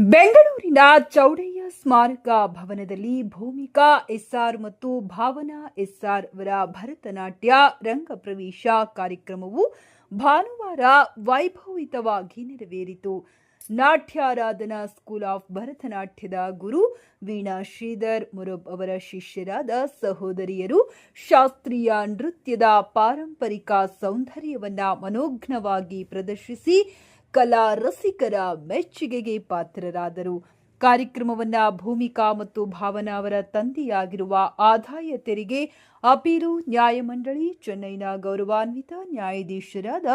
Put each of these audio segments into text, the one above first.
ಬೆಂಗಳೂರಿನ ಚೌಡಯ್ಯ ಸ್ಮಾರಕ ಭವನದಲ್ಲಿ ಭೂಮಿಕಾ ಎಸ್ಆರ್ ಮತ್ತು ಭಾವನಾ ಎಸ್ಆರ್ ಅವರ ಭರತನಾಟ್ಯ ರಂಗಪ್ರವೇಶ ಕಾರ್ಯಕ್ರಮವು ಭಾನುವಾರ ವೈಭವಿತವಾಗಿ ನೆರವೇರಿತು. ನಾಟ್ಯಾರಾಧನಾ ಸ್ಕೂಲ್ ಆಫ್ ಭರತನಾಟ್ಯದ ಗುರು ವೀಣಾ ಶ್ರೀಧರ್ ಮುರಬ್ ಅವರ ಶಿಷ್ಯರಾದ ಸಹೋದರಿಯರು ಶಾಸ್ತ್ರೀಯ ನೃತ್ಯದ ಪಾರಂಪರಿಕ ಸೌಂದರ್ಯವನ್ನು ಮನೋಘ್ನವಾಗಿ ಪ್ರದರ್ಶಿಸಿ ಕಲಾ ರಸಿಕರ ಮೆಚ್ಚುಗೆಗೆ ಪಾತ್ರರಾದರು. ಕಾರ್ಯಕ್ರಮವನ್ನು ಭೂಮಿಕಾ ಮತ್ತು ಭಾವನಾ ಅವರ ತಂದೆಯಾಗಿರುವ ಆದಾಯ ತೆರಿಗೆ ಅಪೀಲು ನ್ಯಾಯಮಂಡಳಿ, ಚೆನ್ನೈನ ಗೌರವಾನ್ವಿತ ನ್ಯಾಯಾಧೀಶರಾದ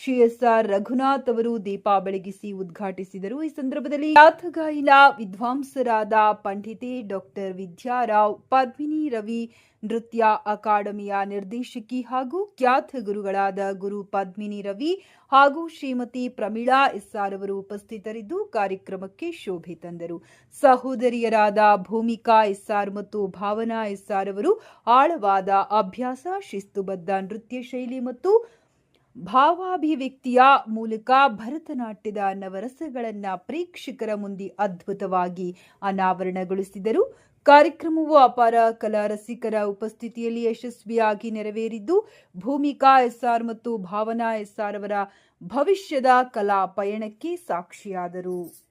ಶ್ರೀ ಎಸ್ ಆರ್ ರಘುನಾಥ್ ಅವರು ದೀಪ ಬೆಳಗಿಸಿ ಉದ್ಘಾಟಿಸಿದರು. ಈ ಸಂದರ್ಭದಲ್ಲಿ ಗಾಯನ ವಿದ್ವಾಂಸರಾದ ಪಂಡಿತೆ ಡಾಕ್ಟರ್ ವಿದ್ಯಾರಾವ್ ಪದ್ಮಿನಿ ರವಿ ನೃತ್ಯ ಅಕಾಡೆಮಿಯ ನಿರ್ದೇಶಕಿ ಹಾಗೂ ಖ್ಯಾತ ಗುರುಗಳಾದ ಗುರು ಪದ್ಮಿನಿ ರವಿ ಹಾಗೂ ಶ್ರೀಮತಿ ಪ್ರಮೀಳಾ ಎಸ್ಆರ್ ಅವರು ಉಪಸ್ಥಿತರಿದ್ದು ಕಾರ್ಯಕ್ರಮಕ್ಕೆ ಶೋಭೆ ತಂದರು. ಸಹೋದರಿಯರಾದ ಭೂಮಿಕಾ ಎಸ್ಆರ್ ಮತ್ತು ಭಾವನಾ ಎಸ್ಆರ್ ಅವರು ಆಳವಾದ ಅಭ್ಯಾಸ, ಶಿಸ್ತುಬದ್ಧ ನೃತ್ಯ ಶೈಲಿ ಮತ್ತು ಭಾವಾಭಿವ್ಯಕ್ತಿಯ ಮೂಲಕ ಭರತನಾಟ್ಯದ ನವರಸಗಳನ್ನು ಪ್ರೇಕ್ಷಕರ ಮುಂದೆ ಅದ್ಭುತವಾಗಿ ಅನಾವರಣಗೊಳಿಸಿದರು. ಕಾರ್ಯಕ್ರಮವು ಅಪಾರ ಕಲಾ ರಸಿಕರ ಉಪಸ್ಥಿತಿಯಲ್ಲಿ ಯಶಸ್ವಿಯಾಗಿ ನೆರವೇರಿದ್ದು, ಭೂಮಿಕಾ ಎಸ್ಆರ್ ಮತ್ತು ಭಾವನಾ ಎಸ್ಆರ್ ಅವರ ಭವಿಷ್ಯದ ಕಲಾ ಪಯಣಕ್ಕೆ ಸಾಕ್ಷಿಯಾದರು.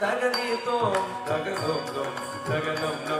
Dagadum dum, dagadum dum, dagadum dum.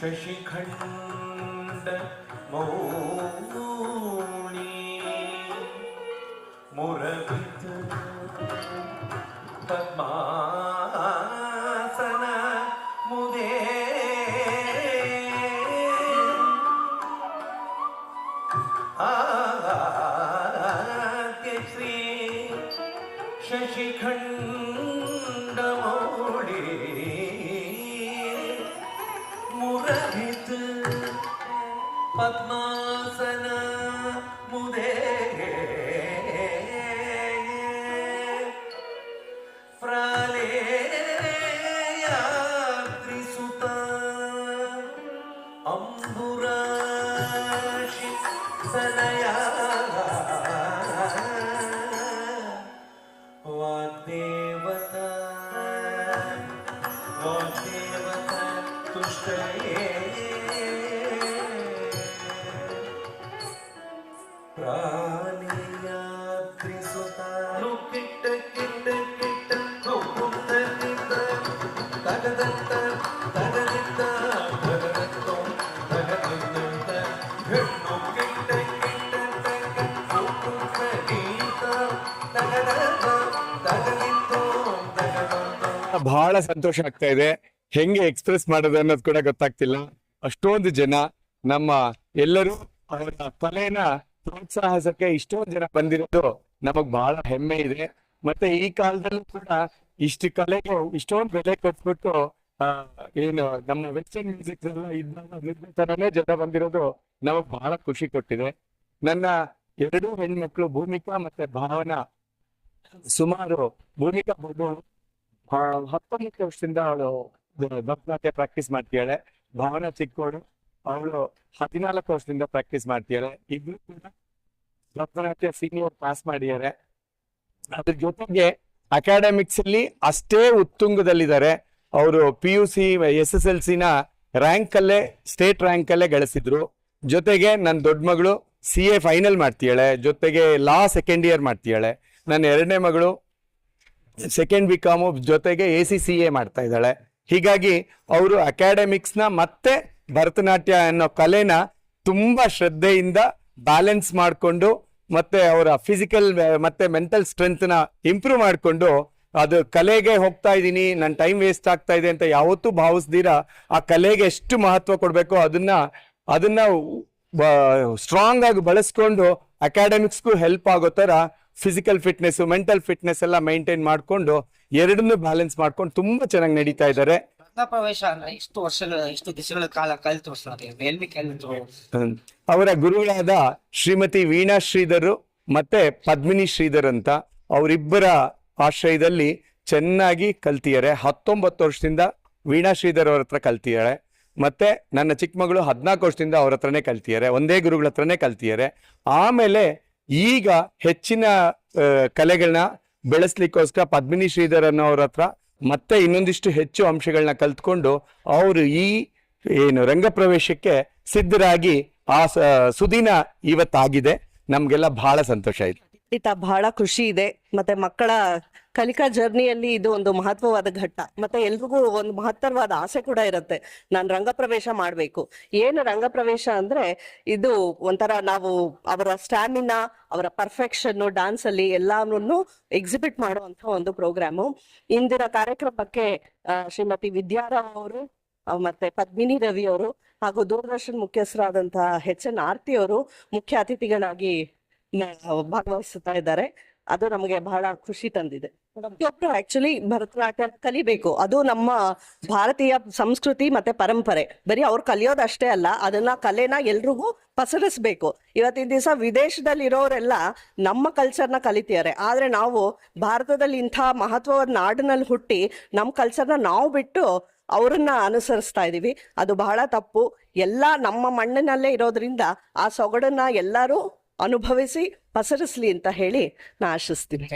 शशिखण्ड Mauni मुरवित पद्मासन मुदे आद्य श्री शशिखण्डमौली முரகித்து பத்மாசன முதே अम्बुराशि सनया वाग्देवता वाग्दे ಬಹಳ ಸಂತೋಷ ಆಗ್ತಾ ಇದೆ. ಹೆಂಗೆ ಎಕ್ಸ್ಪ್ರೆಸ್ ಮಾಡೋದು ಅನ್ನೋದು ಕೂಡ ಗೊತ್ತಾಗ್ತಿಲ್ಲ. ಅಷ್ಟೊಂದು ಜನ ನಮ್ಮ ಎಲ್ಲರೂ ಅವರ ಕಲೆನ ಪ್ರೋತ್ಸಾಹಿಸಕ್ಕೆ ಇಷ್ಟೊಂದು ಜನ ಬಂದಿರೋದು ನಮಗ್ ಬಹಳ ಹೆಮ್ಮೆ ಇದೆ. ಮತ್ತೆ ಈ ಕಾಲದಲ್ಲೂ ಕೂಡ ಇಷ್ಟು ಕಲೆಗೆ ಇಷ್ಟೊಂದು ಬೆಲೆ ಕೊಟ್ಬಿಟ್ಟು ಏನು ನಮ್ಮ ವೆಸ್ಟರ್ನ್ ಮ್ಯೂಸಿಕ್ ಎಲ್ಲ ಇದ್ದಾಗ ಜನ ಬಂದಿರೋದು ನಮಗ್ ಬಹಳ ಖುಷಿ ಕೊಟ್ಟಿದೆ. ನನ್ನ ಎರಡೂ ಹೆಣ್ಮಕ್ಳು ಭೂಮಿಕಾ ಮತ್ತೆ ಭಾವನಾ ಸುಮಾರು ಭೂಮಿಕಾ ಹತ್ತೊಂಬತ್ತು ವರ್ಷದಿಂದ ಅವಳು ಭರತನಾಟ್ಯ ಪ್ರಾಕ್ಟೀಸ್ ಮಾಡ್ತಿದ್ದಾಳೆ ಭಾವನಾ ಚಿಕ್ಕೋಡು ಅವಳು ಹದಿನಾಲ್ಕು ವರ್ಷದಿಂದ ಪ್ರಾಕ್ಟೀಸ್ ಮಾಡ್ತಿದ್ದಾಳೆ ಇಬ್ರು ಕೂಡ ಭರತನಾಟ್ಯ ಸೀನಿಯರ್ ಪಾಸ್ ಮಾಡಿದ್ದಾರೆ. ಅದ್ರ ಜೊತೆಗೆ ಅಕಾಡೆಮಿಕ್ಸ್ ಅಲ್ಲಿ ಅಷ್ಟೇ ಉತ್ತುಂಗದಲ್ಲಿದ್ದಾರೆ. ಅವರು P U C S S L ಸಿನ ರ್ಯಾಂಕ್ ಅಲ್ಲೇ ಸ್ಟೇಟ್ ರ್ಯಾಂಕ್ ಅಲ್ಲೇ ಗಳಿಸಿದ್ರು. ಜೊತೆಗೆ ನನ್ನ ದೊಡ್ಡ ಮಗಳು ಸಿ ಎ ಫೈನಲ್ ಮಾಡ್ತಿದ್ದಾಳೆ ಜೊತೆಗೆ ಲಾ ಸೆಕೆಂಡ್ ಇಯರ್ ಮಾಡ್ತಿದ್ದಾಳೆ ನನ್ನ ಎರಡನೇ ಮಗಳು ಸೆಕೆಂಡ್ ಬಿ ಕಾಮು ಜೊತೆಗೆ ಎ ಸಿ ಸಿ ಎ ಮಾಡ್ತಾ ಇದ್ದಾಳೆ. ಹೀಗಾಗಿ ಅವರು ಅಕಾಡೆಮಿಕ್ಸ್ನ ಮತ್ತೆ ಭರತನಾಟ್ಯ ಅನ್ನೋ ಕಲೆನ ತುಂಬ ಶ್ರದ್ಧೆಯಿಂದ ಬ್ಯಾಲೆನ್ಸ್ ಮಾಡಿಕೊಂಡು ಮತ್ತೆ ಅವರ ಫಿಸಿಕಲ್ ಮತ್ತೆ ಮೆಂಟಲ್ ಸ್ಟ್ರೆಂತ್ನ ಇಂಪ್ರೂವ್ ಮಾಡಿಕೊಂಡು ಅದು ಕಲೆಗೆ ಹೋಗ್ತಾ ಇದ್ದೀನಿ ನನ್ನ ಟೈಮ್ ವೇಸ್ಟ್ ಆಗ್ತಾ ಇದೆ ಅಂತ ಯಾವತ್ತೂ ಭಾವಿಸ್ದಿರ, ಆ ಕಲೆಗೆ ಎಷ್ಟು ಮಹತ್ವ ಕೊಡಬೇಕು ಅದನ್ನ ಅದನ್ನ ಸ್ಟ್ರಾಂಗ್ ಆಗಿ ಬಳಸ್ಕೊಂಡು ಅಕಾಡೆಮಿಕ್ಸ್ಗೂ ಹೆಲ್ಪ್ ಆಗೋ ತರ ಫಿಸಿಕಲ್ ಫಿಟ್ನೆಸ್ ಮೆಂಟಲ್ ಫಿಟ್ನೆಸ್ ಎಲ್ಲ ಮೈಂಟೈನ್ ಮಾಡ್ಕೊಂಡು ಎರಡನ್ನೂ ಬ್ಯಾಲೆನ್ಸ್ ಮಾಡ್ಕೊಂಡು ತುಂಬಾ ಚೆನ್ನಾಗಿ ನಡೀತಾ ಇದ್ದಾರೆ. ರತ್ನ ಪ್ರವೇಶ ಅಂದ್ರೆ ಇಷ್ಟು ವರ್ಷಗಳ ಇಷ್ಟು ದಿವಸಗಳ ಕಾಲ ಕಲಿತು ಸರ್ ಎಲ್ಲಿ ಅವರ ಗುರುಗಳಾದ ಶ್ರೀಮತಿ ವೀಣಾ ಶ್ರೀಧರ್ ಮತ್ತೆ ಪದ್ಮಿನಿ ಶ್ರೀಧರ್ ಅಂತ ಅವರಿಬ್ಬರ ಆಶ್ರಯದಲ್ಲಿ ಚೆನ್ನಾಗಿ ಕಲ್ತಿದ್ದಾರೆ. ಹತ್ತೊಂಬತ್ತು ವರ್ಷದಿಂದ ವೀಣಾ ಶ್ರೀಧರ್ ಅವ್ರ ಹತ್ರ ಕಲ್ತಿದ್ದಾರೆ. ಮತ್ತೆ ನನ್ನ ಚಿಕ್ಕ ಮಗಳು ಹದಿನಾಲ್ಕು ವರ್ಷದಿಂದ ಅವ್ರ ಹತ್ರನೇ ಕಲ್ತಿದ್ದಾರೆ. ಒಂದೇ ಗುರುಗಳ ಹತ್ರನೇ ಕಲ್ತಿದ್ದಾರೆ. ಆಮೇಲೆ ಈಗ ಹೆಚ್ಚಿನ ಕಲೆಗಳನ್ನ ಬೆಳೆಸ್ಲಿಕ್ಕೋಸ್ಕರ ಪದ್ಮಿನಿ ಶ್ರೀಧರ್ ಅನ್ನೋರ ಹತ್ರ ಮತ್ತೆ ಇನ್ನೊಂದಿಷ್ಟು ಹೆಚ್ಚು ಅಂಶಗಳನ್ನ ಕಲ್ತ್ಕೊಂಡು ಅವರು ಈ, ಏನು, ರಂಗಪ್ರವೇಶಕ್ಕೆ ಸಿದ್ಧರಾಗಿ ಆ ಸುದಿನ ಇವತ್ತಾಗಿದೆ. ನಮ್ಗೆಲ್ಲ ಬಹಳ ಸಂತೋಷ ಆಯ್ತು. ಖಂಡಿತ ಬಹಳ ಖುಷಿ ಇದೆ. ಮತ್ತೆ ಮಕ್ಕಳ ಕಲಿಕಾ ಜರ್ನಿಯಲ್ಲಿ ಇದು ಒಂದು ಮಹತ್ವವಾದ ಘಟ್ಟ. ಮತ್ತೆ ಎಲ್ರಿಗೂ ಒಂದು ಮಹತ್ತರವಾದ ಆಸೆ ಕೂಡ ಇರುತ್ತೆ. ನಾನು ರಂಗಪ್ರವೇಶ ಮಾಡಬೇಕು. ಏನು ರಂಗಪ್ರವೇಶ ಅಂದ್ರೆ ಇದು ಒಂಥರ ನಾವು ಅವರ ಸ್ಟ್ಯಾಮಿನಾ, ಅವರ ಪರ್ಫೆಕ್ಷನ್ ಡಾನ್ಸ್ ಅಲ್ಲಿ ಎಲ್ಲಾನು ಎಕ್ಸಿಬಿಟ್ ಮಾಡುವಂತ ಒಂದು ಪ್ರೋಗ್ರಾಮು. ಇಂದಿನ ಕಾರ್ಯಕ್ರಮಕ್ಕೆ ಶ್ರೀಮತಿ ವಿದ್ಯಾರಾವ್ ಅವರು ಮತ್ತೆ ಪದ್ಮಿನಿ ರವಿ ಅವರು ಹಾಗೂ ದೂರದರ್ಶನ್ ಮುಖ್ಯಸ್ಥರಾದಂತಹ ಎಚ್ ಎನ್ ಆರ್ತಿ ಅವರು ಮುಖ್ಯ ಅತಿಥಿಗಳಾಗಿ ಭಾಗವಹಿಸುತ್ತಾ ಇದ್ದಾರೆ. ಅದು ನಮಗೆ ಬಹಳ ಖುಷಿ ತಂದಿದೆ. ಪ್ರತಿಯೊಬ್ರು ಆಕ್ಚುಲಿ ಭರತನಾಟ್ಯ ಕಲಿಬೇಕು. ಅದು ನಮ್ಮ ಭಾರತೀಯ ಸಂಸ್ಕೃತಿ ಮತ್ತೆ ಪರಂಪರೆ. ಬರೀ ಅವ್ರು ಕಲಿಯೋದಷ್ಟೇ ಅಲ್ಲ ಅದನ್ನ ಕಲೆನ ಎಲ್ರಿಗೂ ಪಸರಿಸ್ಬೇಕು. ಇವತ್ತಿನ ದಿವಸ ವಿದೇಶದಲ್ಲಿ ಇರೋರೆಲ್ಲ ನಮ್ಮ ಕಲ್ಚರ್ನ ಕಲಿತಿದ್ದಾರೆ. ಆದ್ರೆ ನಾವು ಭಾರತದಲ್ಲಿ ಇಂಥ ಮಹತ್ವವಾದ ನಾಡಿನಲ್ಲಿ ಹುಟ್ಟಿ ನಮ್ಮ ಕಲ್ಚರ್ನ ನಾವು ಬಿಟ್ಟು ಅವರನ್ನ ಅನುಸರಿಸ್ತಾ ಇದೀವಿ. ಅದು ಬಹಳ ತಪ್ಪು. ಎಲ್ಲ ನಮ್ಮ ಮಣ್ಣಿನಲ್ಲೇ ಇರೋದ್ರಿಂದ ಆ ಸೊಗಡನ್ನ ಎಲ್ಲರೂ ಅನುಭವಿಸಿ ಪಸರಿಸಲಿ ಅಂತ ಹೇಳಿ ನಾ ಆಶಿಸ್ತೀನಿ.